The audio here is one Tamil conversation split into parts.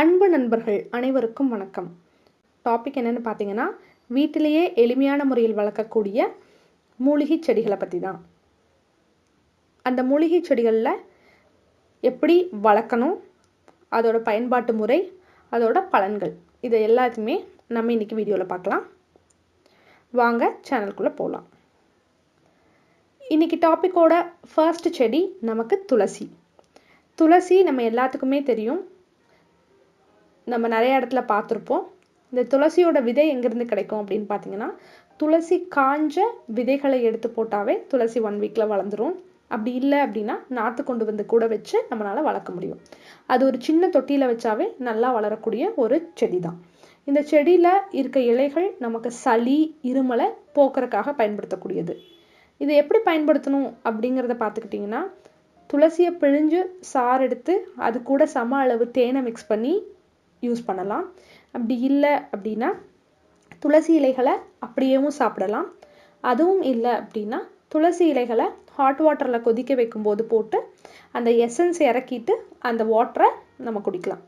அன்பு நண்பர்கள் அனைவருக்கும் வணக்கம். டாபிக் என்னென்னு பார்த்தீங்கன்னா வீட்டிலேயே எளிமையான முறையில் வளர்க்கக்கூடிய மூலிகை செடிகளை பற்றி தான் அந்த மூலிகை செடிகளில் எப்படி வளர்க்கணும் அதோட பயன்பாட்டு முறை அதோட பலன்கள் இதை எல்லாத்தையுமே நம்ம இன்றைக்கி வீடியோவில் பார்க்கலாம். வாங்க சேனலுக்குள்ளே போகலாம் இன்றைக்கி டாப்பிக்கோட ஃபர்ஸ்ட் செடி நமக்கு துளசி. துளசி நம்ம எல்லாத்துக்குமே தெரியும். நம்ம நிறைய இடத்துல பார்த்துருப்போம். இந்த துளசியோட விதை எங்கேருந்து கிடைக்கும் அப்படின்னு பார்த்தீங்கன்னா துளசி காஞ்ச விதைகளை எடுத்து போட்டாவே துளசி ஒன் வீக்கில் வளர்ந்துரும். அப்படி இல்லை அப்படின்னா நாற்று கொண்டு வந்து கூட வச்சு நம்மளால் வளர்க்க முடியும். அது ஒரு சின்ன தொட்டியில் வச்சாவே நல்லா வளரக்கூடிய ஒரு செடி தான் இந்த செடியில் இருக்க இலைகள் நமக்கு சளி இருமலை போக்குறதுக்காக பயன்படுத்தக்கூடியது. இதை எப்படி பயன்படுத்தணும் அப்படிங்கிறத பார்த்துக்கிட்டிங்கன்னா துளசியை பிழிஞ்சு சாறு எடுத்து அது கூட சம அளவு தேனை மிக்ஸ் பண்ணி யூஸ் பண்ணலாம். அப்படி இல்லை அப்படின்னா துளசி இலைகளை அப்படியேவும் சாப்பிடலாம். அதுவும் இல்லை அப்படின்னா துளசி இலைகளை ஹாட் வாட்டரில் கொதிக்க வைக்கும்போது போட்டு அந்த எசன்ஸ் இறக்கிட்டு அந்த வாட்டரை நம்ம குடிக்கலாம்.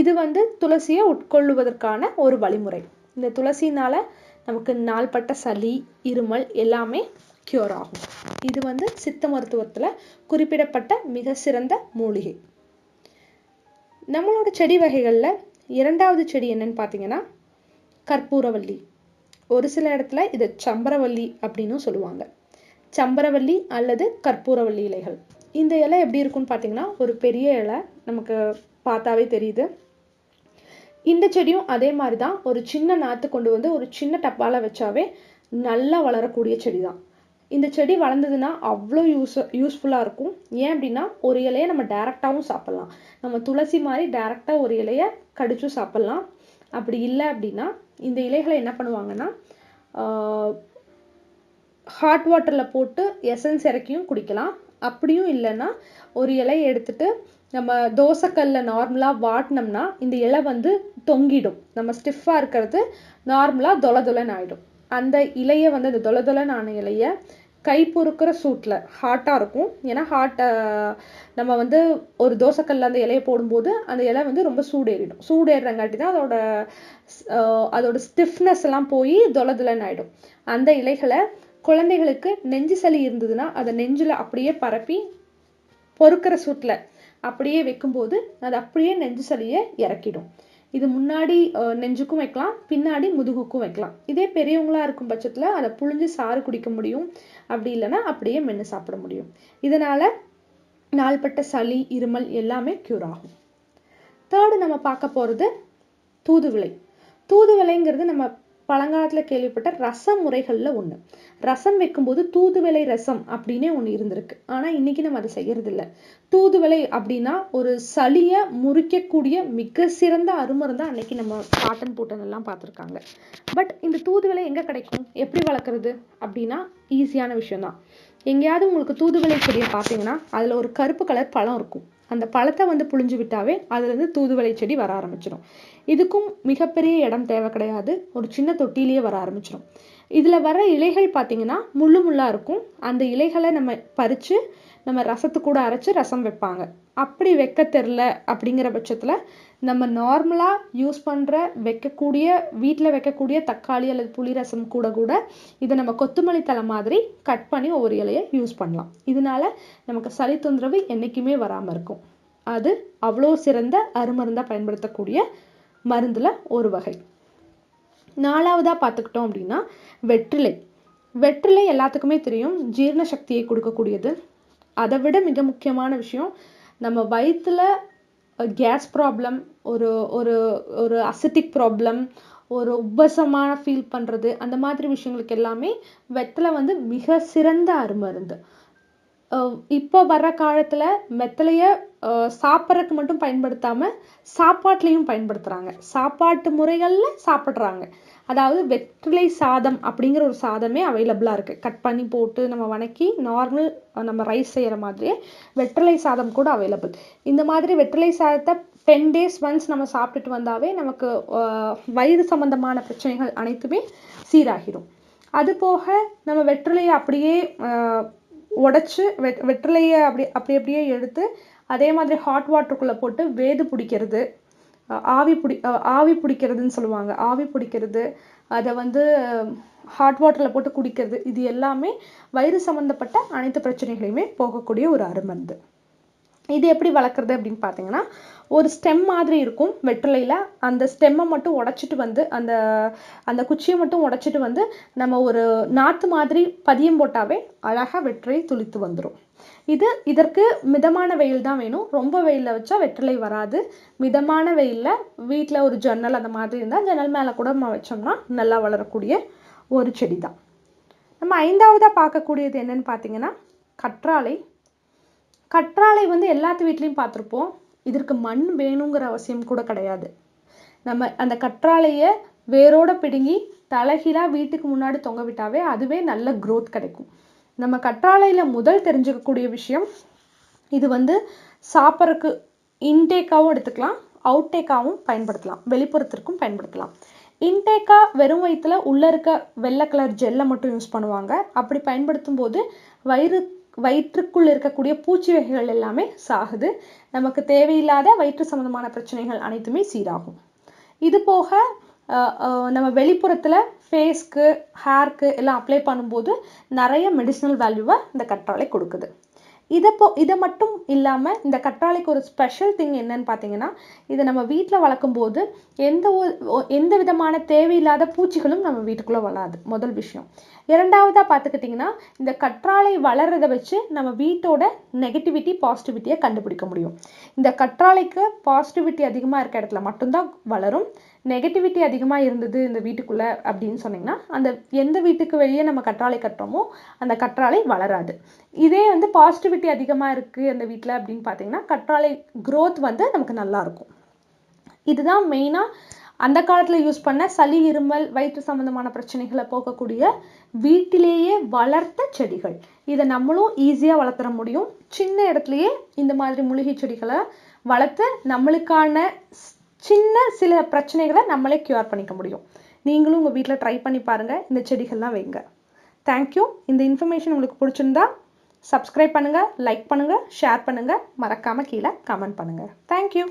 இது வந்து துளசியை உட்கொள்ளுவதற்கான ஒரு வழிமுறை. இந்த துளசினால் நமக்கு நாள்பட்ட சளி இருமல் எல்லாமே க்யூர் ஆகும். இது வந்து சித்த மருத்துவத்தில் குறிப்பிடப்பட்ட மிக சிறந்த மூலிகை. நம்மளோட செடி வகைகளில் இரண்டாவது செடி என்னன்னு பார்த்தீங்கன்னா கற்பூரவல்லி ஒரு சில இடத்துல இதை சம்பரவல்லி அப்படின்னும் சொல்லுவாங்க. சம்பரவல்லி அல்லது கற்பூரவல்லி இலைகள். இந்த இலை எப்படி இருக்குன்னு பார்த்தீங்கன்னா ஒரு பெரிய இலை நமக்கு பார்த்தாவே தெரியுது. இந்த செடியும் அதே மாதிரி தான் ஒரு சின்ன நாற்று கொண்டு வந்து ஒரு சின்ன டப்பாவில் வச்சாவே நல்லா வளரக்கூடிய செடி தான் இந்த செடி வளர்ந்ததுன்னா அவ்வளோ யூஸ் யூஸ்ஃபுல்லாக இருக்கும். ஏன் அப்படின்னா ஒரு இலையை நம்ம டேரெக்டாகவும் சாப்பிட்லாம். நம்ம துளசி மாதிரி டேரெக்டாக ஒரு இலையை கடிச்சும் சாப்பிட்லாம். அப்படி இல்லை அப்படின்னா இந்த இலைகளை என்ன பண்ணுவாங்கன்னா ஹாட் வாட்டரில் போட்டு எசன்ஸ் இறக்கியும் குடிக்கலாம். அப்படியும் இல்லைன்னா ஒரு இலையை எடுத்துட்டு நம்ம தோசைக்கல்ல நார்மலாக வாட்டினோம்னா இந்த இலை வந்து தொங்கிடும். நம்ம ஸ்டிஃபாக இருக்கிறது நார்மலாக தொலை தொலைன்னு ஆகிடும் அந்த இலையை வந்து அந்த தொலை தொலைன்னு ஆன இலையை கை பொறுக்கிற சூட்டில் ஹாட்டாக இருக்கும். ஏன்னா ஹாட்டை நம்ம வந்து ஒரு தோசைக்கல்லில் அந்த இலையை போடும்போது அந்த இலை வந்து ரொம்ப சூடேறிடும். சூடேறங்காட்டி தான் அதோட அதோட ஸ்டிஃப்னஸ் எல்லாம் போய் தொலதுலன்னு ஆகிடும் அந்த இலைகளை குழந்தைகளுக்கு நெஞ்சு சளி இருந்ததுன்னா அதை நெஞ்சில் அப்படியே பரப்பி பொறுக்கிற சூட்டில் அப்படியே வைக்கும்போது அது அப்படியே நெஞ்சு சளியை இறக்கிடும். இது முன்னாடி நெஞ்சுக்கும் வைக்கலாம் பின்னாடி முதுகுக்கும் வைக்கலாம். இதே பெரியவங்களா இருக்கும் பட்சத்தில் அதை புழிஞ்சு சாறு குடிக்க முடியும். அப்படி இல்லைன்னா அப்படியே மென்று சாப்பிட முடியும். இதனால் நாள்பட்ட சளி இருமல் எல்லாமே க்யூர் ஆகும். தேர்டு நம்ம பார்க்க போகிறது தூதுவிளை. தூதுவிளைங்கிறது நம்ம பழங்காலத்தில் கேள்விப்பட்ட ரச முறைகளில் ஒன்று ரசம் வைக்கும்போது தூதுவளை ரசம் அப்படின்னே ஒன்று இருந்திருக்கு. ஆனால் இன்னைக்கு நம்ம அதை செய்யறதில்ல. தூதுவளை அப்படின்னா ஒரு சளியை முறிக்கக்கூடிய மிக சிறந்த அருமருந்தான் அன்னைக்கு நம்ம காட்டன் பூட்டன் எல்லாம் பார்த்துருக்காங்க. பட் இந்த தூதுவளை எங்கே கிடைக்கும்? எப்படி வளர்க்குறது? அப்படின்னா ஈஸியான விஷயம்தான். எங்கேயாவது உங்களுக்கு தூதுவளை செடியை பார்த்தீங்கன்னா அதில் ஒரு கருப்பு கலர் பழம் இருக்கும். அந்த பழத்தை வந்து புழிஞ்சு விட்டாவே அதுலேருந்து தூதுவளை செடி வர ஆரம்பிச்சிடும் இதுக்கும் மிகப்பெரிய இடம் தேவை கிடையாது. ஒரு சின்ன தொட்டிலேயே வர ஆரம்பிச்சிடும் இதில் வர இலைகள் பார்த்தீங்கன்னா முள்ளு முள்ளாக இருக்கும். அந்த இலைகளை நம்ம பறித்து நம்ம ரசத்து கூட அரைச்சி ரசம் வைப்பாங்க. அப்படி வைக்க தெரில அப்படிங்கிற பட்சத்தில் நம்ம நார்மலாக யூஸ் பண்ணுற வைக்கக்கூடிய வீட்டில் வைக்கக்கூடிய தக்காளி அல்லது புளி ரசம் கூட கூட இதை நம்ம கொத்தமல்லி தலை மாதிரி கட் பண்ணி ஒவ்வொரு இலையை யூஸ் பண்ணலாம். இதனால நமக்கு சளி தொந்தரவு என்றைக்குமே வராமல் இருக்கும். அது அவ்வளோ சிறந்த அருமருந்தாக பயன்படுத்தக்கூடிய மருந்தில் ஒரு வகை. நாலாவதாக பார்த்துக்கிட்டோம் அப்படின்னா வெற்றிலை. வெற்றிலை எல்லாத்துக்குமே தெரியும். ஜீரண சக்தியை கொடுக்கக்கூடியது. அதை விட மிக முக்கியமான விஷயம் நம்ம வயிற்றில் கேஸ் ப்ராப்ளம் ஒரு ஒரு ஒரு அசிட்டிக் ப்ராப்ளம் ஒரு உபசமான ஃபீல் பண்ணுறது அந்த மாதிரி விஷயங்களுக்கு எல்லாமே வெத்தலை வந்து மிக சிறந்த அருமருந்து. இப்போ வர்ற காலத்தில் வெத்தலையை சாப்பிட்றதுக்கு மட்டும் பயன்படுத்தாமல் சாப்பாட்லேயும் பயன்படுத்துகிறாங்க சாப்பாட்டு முறைகளில் சாப்பிட்றாங்க. அதாவது வெற்றிலை சாதம் அப்படிங்கிற ஒரு சாதமே அவைலபிளாக இருக்குது கட் பண்ணி போட்டு நம்ம வணக்கி நார்மல் நம்ம ரைஸ் செய்கிற மாதிரியே வெற்றிலை சாதம் கூட அவைலபிள் இந்த மாதிரி வெற்றிலை சாதத்தை டென் டேஸ் ஒன்ஸ் நம்ம சாப்பிட்டுட்டு வந்தாவே நமக்கு வயிறு சம்பந்தமான பிரச்சனைகள் அனைத்துமே சீராகிடும் அது போக நம்ம வெற்றிலையை அப்படியே உடச்சி வெ வெற்றிலையை அப்படி அப்படி அப்படியே எடுத்து அதே மாதிரி ஹாட் வாட்டருக்குள்ளே போட்டு வேது பிடிக்கிறது. ஆவி பிடி ஆவி பிடிக்கிறதுன்னு சொல்லுவாங்க. ஆவி பிடிக்கிறது அதை வந்து ஹாட் வாட்டரில் போட்டு குடிக்கிறது இது எல்லாமே வயிறு சம்மந்தப்பட்ட அனைத்து பிரச்சனைகளையுமே போகக்கூடிய ஒரு அருமருந்து. இது எப்படி வளர்க்குறது அப்படின்னு பார்த்தீங்கன்னா ஒரு ஸ்டெம் மாதிரி இருக்கும் வெற்றிலையில். அந்த ஸ்டெம்மை மட்டும் உடச்சிட்டு வந்து அந்த அந்த குச்சியை மட்டும் உடச்சிட்டு வந்து நம்ம ஒரு நாற்று மாதிரி பதியம் போட்டாவே அழகாக வெற்றிலை துளித்து வந்துடும் இது இதற்கு மிதமான வெயில் தான் வேணும். ரொம்ப வெயிலில் வச்சா வெற்றிலை வராது. மிதமான வெயிலில் வீட்டில் ஒரு ஜன்னல் அந்த மாதிரி இருந்தால் ஜன்னல் மேலே கூட நம்ம வச்சோம்னா நல்லா வளரக்கூடிய ஒரு செடி தான். நம்ம ஐந்தாவதாக பார்க்கக்கூடியது என்னன்னு பார்த்தீங்கன்னா கற்றாழை கற்றாழை வந்து எல்லாத்து வீட்லேயும் பார்த்துருப்போம். இதற்கு மண் வேணுங்கிற அவசியம் கூட கிடையாது. நம்ம அந்த கற்றாழையை வேரோட பிடுங்கி தலைகீழாக வீட்டுக்கு முன்னாடி தொங்க விட்டாவே அதுவே நல்ல க்ரோத் கிடைக்கும். நம்ம கற்றாழையில் முதல் தெரிஞ்சுக்கக்கூடிய விஷயம் இது வந்து சாப்பிட்றதுக்கு இன்டேக்காகவும் எடுத்துக்கலாம் அவுட்டேக்காகவும் பயன்படுத்தலாம். வெளிப்புறத்திற்கும் பயன்படுத்தலாம். இன்டேக்காக வெறும் வயிற்றுல உள்ளே இருக்க வெள்ளை கலர் ஜெல்லை மட்டும் யூஸ் பண்ணுவாங்க. அப்படி பயன்படுத்தும் போது வயிறு வயிற்றுக்குள் இருக்கக்கூடிய பூச்சி வகைகள் எல்லாமே சாகுது. நமக்கு தேவையில்லாத வயிற்று சம்பந்தமான பிரச்சனைகள் அனைத்துமே சீராகும். இது போக நம்ம வெளிப்புறத்தில் ஃபேஸ்க்கு ஹேர்க்கு எல்லாம் அப்ளை பண்ணும்போது நிறைய மெடிசினல் வேல்யூவை இந்த கற்றாழை கொடுக்குது. இதை போ இதை மட்டும் இல்லாமல் இந்த கற்றாழைக்கு ஒரு ஸ்பெஷல் திங் என்னன்னு பார்த்தீங்கன்னா இதை நம்ம வீட்டில் வளர்க்கும் போது எந்த ஒரு எந்த விதமான தேவையில்லாத பூச்சிகளும் நம்ம வீட்டுக்குள்ளே வளராது முதல் விஷயம். இரண்டாவதாக பார்த்துக்கிட்டிங்கன்னா இந்த கற்றாழை வளர்றதை வச்சு நம்ம வீட்டோட நெகட்டிவிட்டி பாசிட்டிவிட்டியை கண்டுபிடிக்க முடியும். இந்த கற்றாழைக்கு பாசிட்டிவிட்டி அதிகமாக இருக்க இடத்துல மட்டும்தான் வளரும். நெகட்டிவிட்டி அதிகமாக இருந்தது இந்த வீட்டுக்குள்ளே அப்படின்னு சொன்னிங்கன்னா அந்த எந்த வீட்டுக்கு வெளியே நம்ம கற்றாழை கட்டுறோமோ அந்த கற்றாழை வளராது. இதே வந்து பாசிட்டிவிட்டி அதிகமாக இருக்குது அந்த வீட்டில் அப்படின்னு பார்த்தீங்கன்னா கற்றாழை க்ரோத் வந்து நமக்கு நல்லா இருக்கும். இதுதான் மெயினாக அந்த காலத்தில் யூஸ் பண்ண சளி இருமல் வயிற்று சம்மந்தமான பிரச்சனைகளை போக்கக்கூடிய வீட்டிலேயே வளர்த்த செடிகள். இதை நம்மளும் ஈஸியாக வளர்த்துற முடியும். சின்ன இடத்துலையே இந்த மாதிரி மூலிகை செடிகளை வளர்த்து நம்மளுக்கான சின்ன சில பிரச்சனைகளை நம்மளே க்யூர் பண்ணிக்க முடியும். நீங்களும் உங்கள் வீட்டில் ட்ரை பண்ணி பாருங்கள் இந்த செடிகள்லாம் வைங்க. தேங்க்யூ இந்த இன்ஃபர்மேஷன் உங்களுக்கு பிடிச்சிருந்தா சப்ஸ்கிரைப் பண்ணுங்கள் லைக் பண்ணுங்கள் ஷேர் பண்ணுங்கள் மறக்காமல் கீழே கமெண்ட் பண்ணுங்கள் தேங்க்யூ